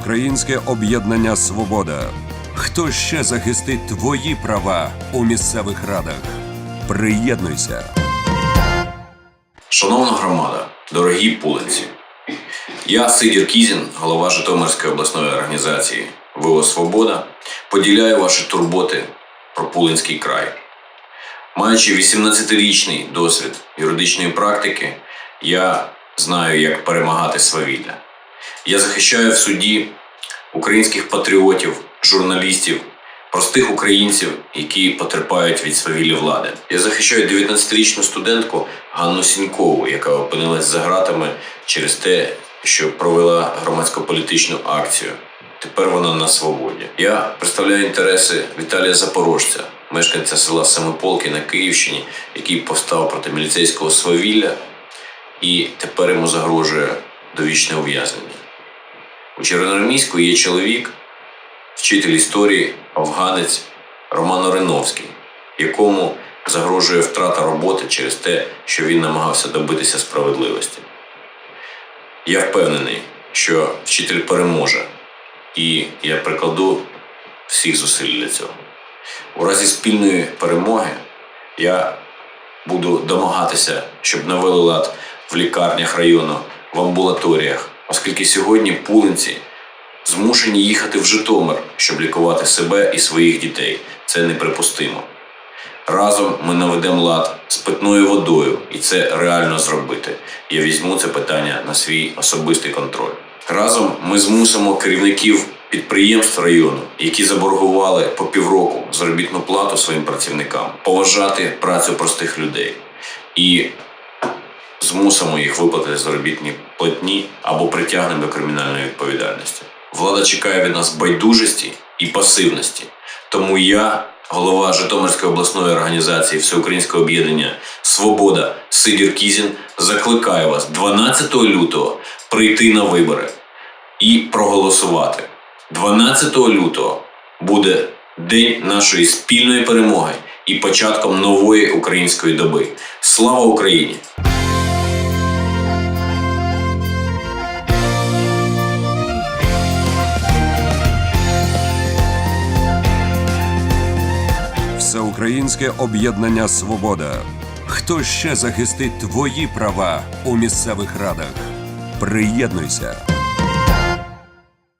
Всеукраїнське об'єднання Свобода. Хто ще захистить твої права у місцевих радах? Приєднуйся. Шановна громада, дорогі пулинці, я Сидір Кізін, голова Житомирської обласної організації ВО Свобода, поділяю ваші турботи про Пулинський край. Маючи 18-річний досвід юридичної практики, я знаю, як перемагати свавілля. Я захищаю в суді українських патріотів, журналістів, простих українців, які потерпають від свавілля влади. Я захищаю 19-річну студентку Ганну Сінькову, яка опинилась за ґратами через те, що провела громадсько-політичну акцію. Тепер вона на свободі. Я представляю інтереси Віталія Запорожця, мешканця села Семиполки на Київщині, який повстав проти міліцейського свавілля, і тепер йому загрожує довічне ув'язнення. У Червоноармійську є чоловік, вчитель історії, афганець Роман Ориновський, якому загрожує втрата роботи через те, що він намагався добитися справедливості. Я впевнений, що вчитель переможе, і я прикладу всіх зусиль для цього. У разі спільної перемоги я буду домагатися, щоб навели лад в лікарнях району, в амбулаторіях, оскільки сьогодні пулинці змушені їхати в Житомир, щоб лікувати себе і своїх дітей. Це неприпустимо. Разом ми наведемо лад з питною водою, і це реально зробити. Я візьму це питання на свій особистий контроль. Разом ми змусимо керівників підприємств району, які заборгували по півроку заробітну плату своїм працівникам, поважати працю простих людей і змусимо їх виплатити заробітні платні або притягнемо до кримінальної відповідальності. Влада чекає від нас байдужості і пасивності. Тому я, голова Житомирської обласної організації Всеукраїнського об'єднання Свобода Сидір Кізін, закликаю вас 12 лютого прийти на вибори і проголосувати. 12 лютого буде день нашої спільної перемоги і початком нової української доби. Слава Україні! Всеукраїнське об'єднання Свобода. Хто ще захистить твої права у місцевих радах? Приєднуйся.